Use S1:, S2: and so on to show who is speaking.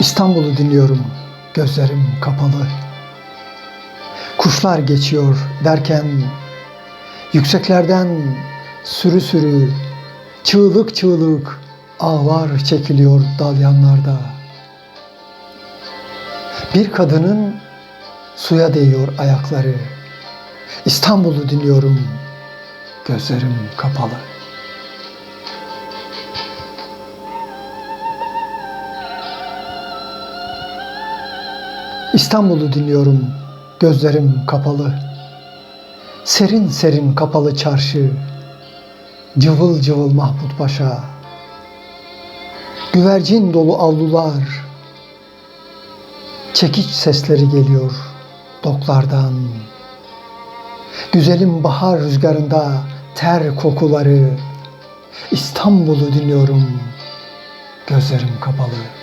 S1: İstanbul'u dinliyorum, gözlerim kapalı. Kuşlar geçiyor derken yükseklerden sürü sürü çığlık çığlık ağlar çekiliyor dalyanlarda. Bir kadının suya değiyor ayakları. İstanbul'u dinliyorum, gözlerim kapalı. İstanbul'u dinliyorum, gözlerim kapalı. Serin serin kapalı çarşı, cıvıl cıvıl Mahmut Paşa. Güvercin dolu avlular, çekiç sesleri geliyor doklardan. Güzelim bahar rüzgarında ter kokuları. İstanbul'u dinliyorum, gözlerim kapalı.